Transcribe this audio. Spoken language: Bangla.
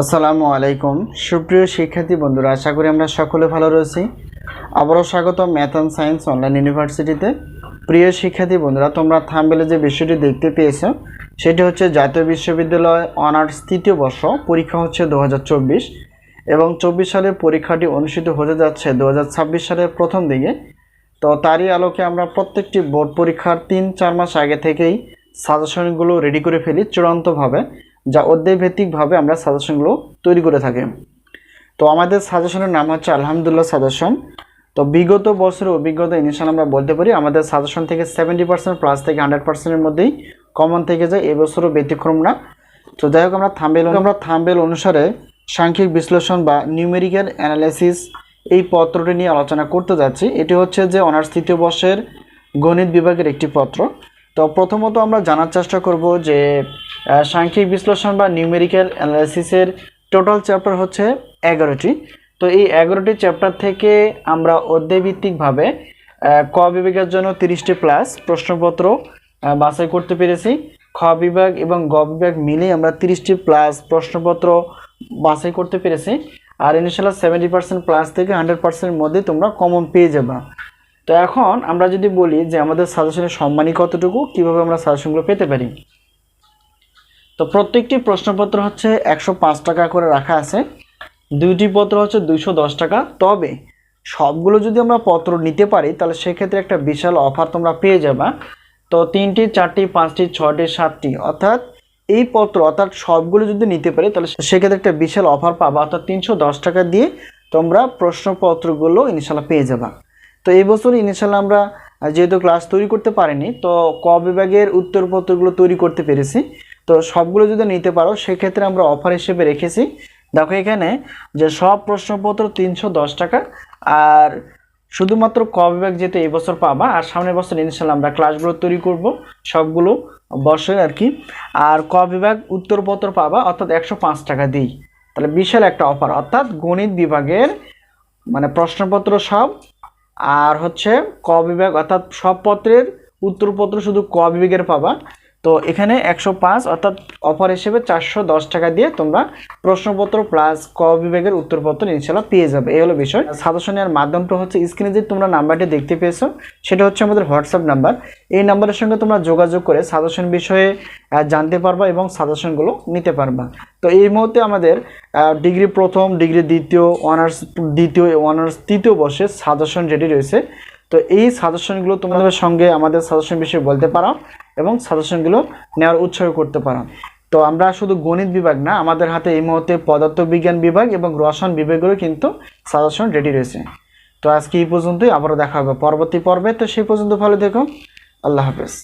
আসসালামু আলাইকুম। সুপ্রিয় শিক্ষার্থী বন্ধুরা, আশা করি আমরা সকলে ভালো রয়েছি। আবারও স্বাগত ম্যাথ অ্যান্ড সায়েন্স অনলাইন ইউনিভার্সিটিতে। প্রিয় শিক্ষার্থী বন্ধুরা, তোমরা থামবেলে যে বিষয়টি দেখতে পেয়েছ, সেটি হচ্ছে জাতীয় বিশ্ববিদ্যালয় অনার্স তৃতীয় বর্ষ, পরীক্ষা হচ্ছে দু হাজার চব্বিশ এবং চব্বিশ সালের পরীক্ষাটি অনুষ্ঠিত হতে যাচ্ছে দু হাজার ছাব্বিশ সালের প্রথম দিকে। তো তারই আলোকে আমরা প্রত্যেকটি বোর্ড পরীক্ষার তিন চার মাস আগে থেকেই সাজেশনগুলো রেডি করে ফেলি চূড়ান্তভাবে। যা অধ্যায়ভিত্তিকভাবে আমরা সাজেশনগুলো তৈরি করে থাকি। তো আমাদের সাজেশনের নাম হচ্ছে আলহামদুলিল্লাহ সাজেশন তো বিগত বছরের অভিজ্ঞতা ইনশাল আমরা বলতে পারি, আমাদের সাজেশন থেকে সেভেন্টি পার্সেন্ট প্লাস থেকে হান্ড্রেড পার্সেন্টের মধ্যেই কমন থেকে যায়, এবছরও ব্যতিক্রম না। তো যাই হোক, আমরা থাম্বেল আমরা থাম্বেল অনুসারে সাংখ্যিক বিশ্লেষণ বা নিউমেরিক্যাল অ্যানালাইসিস এই পত্রটি নিয়ে আলোচনা করতে যাচ্ছি। এটি হচ্ছে যে অনার্স তৃতীয় বর্ষের গণিত বিভাগের একটি পত্র। তো প্রথমত আমরা জানার চেষ্টা করব যে সাংখ্যিক বিশ্লেষণ বা নিউমেরিক্যাল অ্যানালাইসিসের টোটাল চ্যাপ্টার হচ্ছে এগারোটি। তো এই এগারোটি চ্যাপ্টার থেকে আমরা অধ্যায়ভিত্তিকভাবে ক বিভাগের জন্য তিরিশটি প্লাস প্রশ্নপত্র বাছাই করতে পেরেছি। খ বিভাগ এবং গ বিভাগ মিলেই আমরা তিরিশটি প্লাস প্রশ্নপত্র বাছাই করতে পেরেছি। আর ইনশাল্লাহ সেভেন্টি পার্সেন্ট প্লাস থেকে হান্ড্রেড পার্সেন্টের মধ্যে তোমরা কমন পেয়ে যাবা। তো এখন আমরা যদি বলি যে আমাদের সাজেশনের সম্মানই কতটুকু, কীভাবে আমরা সাজেশনগুলো পেতে পারি? তো প্রত্যেকটি প্রশ্নপত্র হচ্ছে একশো পাঁচ টাকা করে রাখা আছে। দুইটি পত্র হচ্ছে দুইশো দশ টাকা। তবে সবগুলো যদি আমরা পত্র নিতে পারি, তাহলে সেক্ষেত্রে একটা বিশাল অফার তোমরা পেয়ে যাবা। তো তিনটি, চারটি, পাঁচটি, ছয়টি, সাতটি, অর্থাৎ এই পত্র, অর্থাৎ সবগুলো যদি নিতে পারি, তাহলে সেক্ষেত্রে একটা বিশাল অফার পাবা। অর্থাৎ তিনশো দশ টাকা দিয়ে তোমরা প্রশ্নপত্রগুলো ইনশাল্লাহ পেয়ে যাবা। তো এই বছর ইনশাল্লাহ আমরা যেহেতু ক্লাস তৈরি করতে পারিনি, তো ক বিভাগের উত্তরপত্রগুলো তৈরি করতে পেরেছি। তো সবগুলো যদি নিতে পারো, সেক্ষেত্রে আমরা অফার হিসেবে রেখেছি। দেখো এখানে যে সব প্রশ্নপত্র তিনশো দশ টাকা। আর শুধুমাত্র ক বিভাগ যেহেতু এবছর পাবা, আর সামনের বছর ইনশাল্লাহ আমরা ক্লাসগুলো তৈরি করব, সবগুলো বছর আর কি। আর ক বিভাগ উত্তরপত্র পাবা, অর্থাৎ একশো পাঁচ টাকা দিই। তাহলে বিশাল একটা অফার অর্থাৎ গণিত বিভাগের মানে প্রশ্নপত্র সব। আর হচ্ছে ক বিভাগ অর্থাৎ সব পত্রের উত্তরপত্র শুধু ক বিভাগের পাবা। তো এখানে একশো পাঁচ অর্থাৎ অফার হিসেবে চারশো দশ টাকা দিয়ে তোমরা প্রশ্নপত্র প্লাস ক বিভাগের উত্তরপত্র ইনশাল্লাহ পেয়ে যাবে। এই হলো বিষয়। সাজেশনের মাধ্যমটা হচ্ছে স্ক্রিনে যে তোমরা নাম্বারটি দেখতে পেয়েছ, সেটা হচ্ছে আমাদের হোয়াটসঅ্যাপ নাম্বার এই নাম্বারের সঙ্গে তোমরা যোগাযোগ করে সাজেশন বিষয়ে জানতে পারবা এবং সাজেশনগুলো নিতে পারবা। তো এই মুহূর্তে আমাদের ডিগ্রি প্রথম ডিগ্রি দ্বিতীয় অনার্স দ্বিতীয় অনার্স তৃতীয় বর্ষের সাজেশন রেডি রয়েছে। তো এই সাজেশনগুলো তোমাদের সঙ্গে আমাদের সাজেশন বিষয়ে বলতে পারো। এবং সাজেশনগুলো নেওয়ার উৎসাহ করতে পারো তো আমরা শুধু গণিত বিভাগ না, আমাদের হাতে এই মুহূর্তে পদার্থবিজ্ঞান বিভাগ এবং রসায়ন বিভাগেরও কিন্তু সাজেশন রেডি রয়েছে। তো আজকে এই পর্যন্তই, আবারও দেখা হবে পরবর্তী পর্বে। তো সেই পর্যন্ত ভালো দেখো আল্লাহ হাফেজ।